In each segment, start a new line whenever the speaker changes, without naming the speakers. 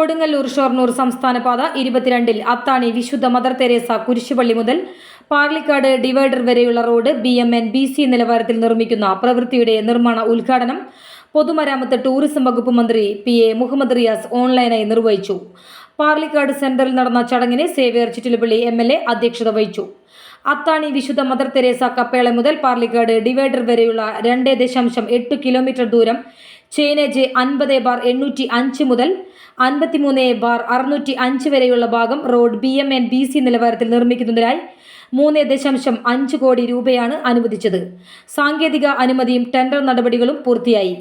കൊടുങ്ങല്ലൂർ ഷൊർണൂർ സംസ്ഥാന പാത ഇരുപത്തിരണ്ടിൽ അത്താണി വിശുദ്ധ മദർ തെരേസ കുരിശുപള്ളി മുതൽ പാർലിക്കാട് ഡിവൈഡർ വരെയുള്ള road B M and B C നിലവാരത്തിൽ നിർമ്മിക്കുന്ന പ്രവൃത്തിയുടെ നിർമ്മാണ ഉദ്ഘാടനം പൊതുമരാമത്ത് ടൂറിസം വകുപ്പ് മന്ത്രി പി എ മുഹമ്മദ് റിയാസ് ഓൺലൈനായി നിർവഹിച്ചു. പാർലിക്കാട് സെന്ററിൽ നടന്ന ചടങ്ങിനെ Xavier Chittilappilly M L A അധ്യക്ഷത വഹിച്ചു. അത്താണി വിശുദ്ധ മദർ തെരേസ കപ്പേള മുതൽ പാർലിക്കാട് ഡിവൈഡർ വരെയുള്ള രണ്ട് ദശാംശം എട്ട് കിലോമീറ്റർ ദൂരം ചെയിനേജ് അൻപത് ബാർ എണ്ണൂറ്റി അഞ്ച് മുതൽ അൻപത്തിമൂന്ന് ബാർ അറുന്നൂറ്റി അഞ്ച് വരെയുള്ള ഭാഗം road B M and B C നിലവാരത്തിൽ നിർമ്മിക്കുന്നതിനായി മൂന്ന് ദശാംശം അഞ്ച് കോടി രൂപയാണ് അനുവദിച്ചത്. സാങ്കേതിക അനുമതിയും ടെൻഡർ നടപടികളും പൂർത്തിയായി.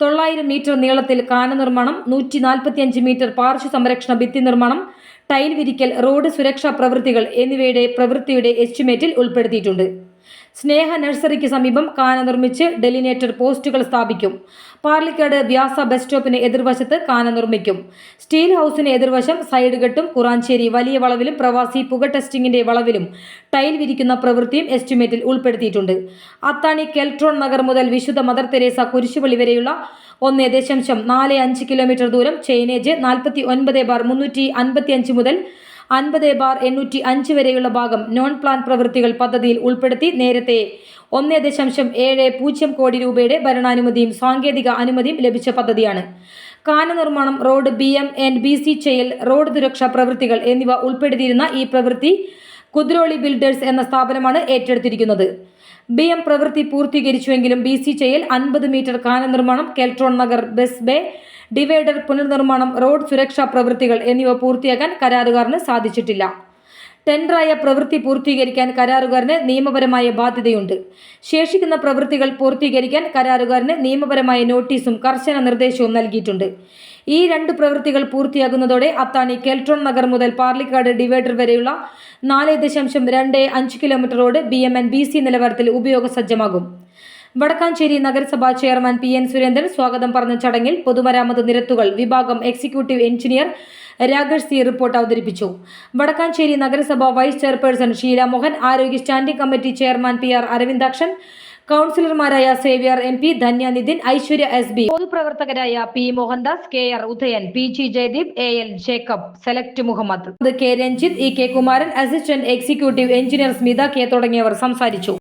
തൊള്ളായിരം മീറ്റർ നീളത്തിൽ കാന നിർമ്മാണം നൂറ്റി നാൽപ്പത്തിയഞ്ച് മീറ്റർ പാർശ്വ സംരക്ഷണ ഭിത്തി നിർമ്മാണം ടൈൽ വിരിക്കൽ റോഡ് സുരക്ഷാ പ്രവൃത്തികൾ എന്നിവയുടെ പ്രവൃത്തിയുടെ എസ്റ്റിമേറ്റിൽ ഉൾപ്പെടുത്തിയിട്ടുണ്ട്. സ്നേഹ നഴ്സറിക്ക് സമീപം കാന നിർമ്മിച്ച് ഡെലിനേറ്റർ പോസ്റ്റുകൾ സ്ഥാപിക്കും. പാർലിക്കാട് വ്യാസ ബസ് സ്റ്റോപ്പിന് എതിർവശത്ത് കാന നിർമ്മിക്കും. സ്റ്റീൽ ഹൗസിന് എതിർവശം സൈഡ് കെട്ടും കുറാഞ്ചേരി വലിയ വളവിലും പ്രവാസി പുക ടെസ്റ്റിംഗിന്റെ വളവിലും ടൈൽ വിരിക്കുന്ന പ്രവൃത്തിയും എസ്റ്റിമേറ്റിൽ ഉൾപ്പെടുത്തിയിട്ടുണ്ട്. അത്താണി കെൽട്രോൺ നഗർ മുതൽ വിശുദ്ധ മദർ തെരേസ കുരിശുപള്ളി വരെയുള്ള ഒന്ന് ദശാംശം നാല് അഞ്ച് കിലോമീറ്റർ ദൂരം ചൈനേജ് നാൽപ്പത്തി ഒൻപത് ബാർ മുന്നൂറ്റി അൻപത്തി അഞ്ച് മുതൽ അൻപത് ബാർ എണ്ണൂറ്റി അഞ്ച് വരെയുള്ള ഭാഗം നോൺ പ്ലാൻ പ്രവൃത്തികൾ പദ്ധതിയിൽ ഉൾപ്പെടുത്തി നേരത്തെ ഒന്ന് ദശാംശം ഏഴ് പൂജ്യം കോടി രൂപയുടെ ഭരണാനുമതിയും സാങ്കേതിക അനുമതിയും ലഭിച്ച പദ്ധതിയാണ്. കാന നിർമ്മാണം road B M and B C ചെയ്യൽ റോഡ് സുരക്ഷാ പ്രവൃത്തികൾ എന്നിവ ഉൾപ്പെടുത്തിയിരുന്ന ഈ പ്രവൃത്തി കുദ്രോളി ബിൽഡേഴ്സ് എന്ന സ്ഥാപനമാണ് ഏറ്റെടുത്തിരിക്കുന്നത്. ബി എം പ്രവൃത്തി പൂർത്തീകരിച്ചുവെങ്കിലും ബി സി ചെയ്യൽ അൻപത് മീറ്റർ കാന നിർമ്മാണം Keltron Nagar bus bay divider പുനർനിർമ്മാണം റോഡ് സുരക്ഷാ പ്രവൃത്തികൾ എന്നിവ പൂർത്തിയാക്കാൻ കരാറുകാരന് സാധിച്ചിട്ടില്ല. ടെൻഡറായ പ്രവൃത്തി പൂർത്തീകരിക്കാൻ കരാറുകാരന് നിയമപരമായ ബാധ്യതയുണ്ട്. ശേഷിക്കുന്ന പ്രവൃത്തികൾ പൂർത്തീകരിക്കാൻ കരാറുകാരന് നിയമപരമായ നോട്ടീസും കർശന നിർദ്ദേശവും നൽകിയിട്ടുണ്ട്. ഈ രണ്ട് പ്രവൃത്തികൾ പൂർത്തിയാകുന്നതോടെ അത്താണി കെൽട്രോൺ നഗർ മുതൽ പാർലിക്കാട് ഡിവൈഡർ വരെയുള്ള നാല് ദശാംശം രണ്ട് അഞ്ച് kilometre road B M and B C നിലവാരത്തിൽ ഉപയോഗസജ്ജമാകും. വടക്കാഞ്ചേരി നഗരസഭാ ചെയർമാൻ പി എൻ സുരേന്ദ്രൻ സ്വാഗതം പറഞ്ഞ ചടങ്ങിൽ പൊതുമരാമത്ത് നിരത്തുകൾ വിഭാഗം executive engineer Rakesh C report അവതരിപ്പിച്ചു. വടക്കാഞ്ചേരി നഗരസഭ വൈസ് ചെയർപേഴ്സൺ ഷീല മോഹൻ ആരോഗ്യ standing committee chairman P R Aravindakshan കൗൺസിലർമാരായ Xavier M P Dhanya Nithin Aishwarya S B. പൊതുപ്രവർത്തകരായ P Mohandas K R Udayan P G Jayadeep A L Jacob select Muhammad. K Ranjith E K Kumaran assistant executive engineer Smitha K തുടങ്ങിയവർ സംസാരിച്ചു.